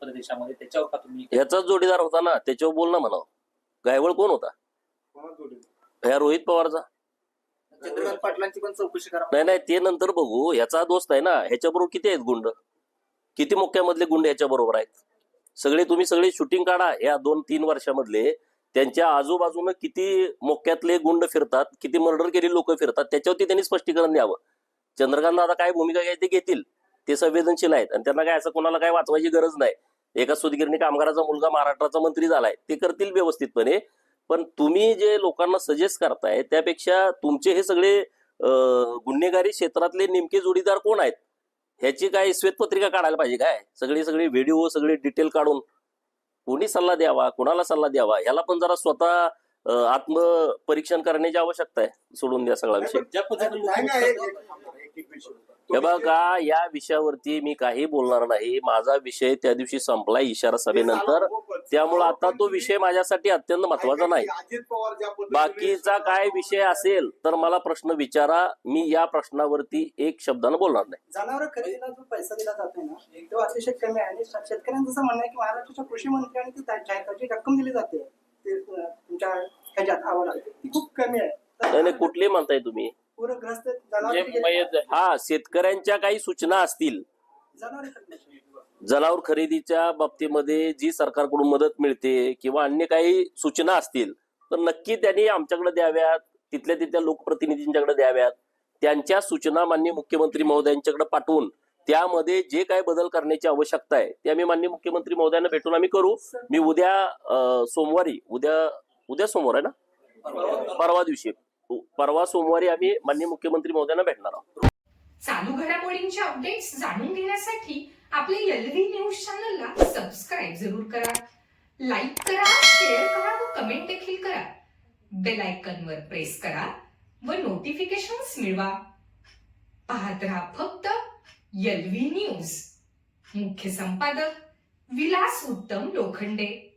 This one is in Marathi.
प्रदेशामध्ये? त्याच्यावर का तुम्ही ह्याचाच जोडीदार होता ना त्याच्यावर बोल ना म्हणावं गायवळ कोण होता? ह्या रोहित पवारचा. चंद्रकांत पाटलांची पण चौकशी करा. नाही नाही ते नंतर बघू. ह्याचा दोस्त आहे ना ह्याच्याबरोबर किती आहेत गुंड? किती मोक्यामधले गुंड ह्याच्या बरोबर आहेत? सगळे तुम्ही सगळे शूटिंग काढा. या दोन तीन वर्षामधले त्यांच्या आजूबाजूनं किती मोक्यातले गुंड फिरतात किती मर्डर केलेली लोक फिरतात त्याच्यावरती त्यांनी स्पष्टीकरण द्यावं. चंद्रकांत आता काय भूमिका घ्यायची ते घेतील. ते संवेदनशील आहेत. आणि त्यांना काय असं कोणाला काय वाचवायची गरज नाही. एका सुदगिरणी कामगाराचा मुलगा महाराष्ट्राचा मंत्री झालाय ते करतील व्यवस्थितपणे. पण तुम्ही जे लोकांना सजेस्ट करताय त्यापेक्षा तुमचे हे सगळे गुन्हेगारी क्षेत्रातले नेमके जोडीदार कोण आहेत? ह्याची काय श्वेतपत्रिका काढायला पाहिजे काय? सगळे सगळे व्हिडिओ सगळे डिटेल काढून. कोणी सल्ला द्यावा? कोणाला सल्ला द्यावा? ह्याला पण जरा स्वतः आत्मपरीक्षण करण्याची आवश्यकता आहे सोडून द्या सगळा विषय हे बघा या विषयावरती मी काही बोलणार नाही. माझा विषय त्या दिवशी संपला इशारा सभेनंतर. त्यामुळे आता तो विषय माझ्यासाठी अत्यंत महत्त्वाचा नाही. बाकीचा काय विषय असेल तर मला प्रश्न विचारा. मी या प्रश्नावरती एक शब्दानं बोलणार नाही. जनावर खरेदीला जो पैसा दिला जातोय ना तो अतिशय कमी आहे. आणि शेतकऱ्यांचं असं म्हणणं आहे की महाराष्ट्राच्या कृषी मंत्र्यांनी ती त्याची रक्कम दिली जाते. ते तुमच्या ह्याच्यात अहवालात ती खूप कमी आहे. नाही नाही, कुठली म्हणताय तुम्ही? पूरग्रस्त जनावर. हा शेतकऱ्यांच्या काही सूचना असतील. जनावर खरेदी जनावर खरेदीच्या बाबतीमध्ये जी सरकारकडून मदत मिळते किंवा अन्य काही सूचना असतील तर नक्की त्यांनी आमच्याकडे द्याव्यात तिथल्या तिथल्या लोकप्रतिनिधींच्याकडे द्याव्यात. त्यांच्या सूचना मान्य मुख्यमंत्री महोदयांच्याकडे पाठवून त्यामध्ये जे काय बदल करण्याची आवश्यकता आहे ते आम्ही मान्य मुख्यमंत्री महोदयांना भेटून आम्ही करू. मी उद्या सोमवारी उद्या उद्या सोमवार आहे ना? परवा दिवशी. परवा सोमवारी आम्ही माननीय मुख्यमंत्री महोदयांना भेटणार आहोत. चालू घडामोडींचे अपडेट्स जाणून घेण्यासाठी आपले एलव्ही न्यूज चॅनलला सबस्क्राईब जरूर करा. लाईक करा शेअर करा व कमेंट देखील करा. बेल आयकॉनवर प्रेस करा व नोटिफिकेशन्स मिळवा. पाहत राहा फक्त एलव्ही न्यूज मुख्य संपादक विलास उत्तम लोखंडे.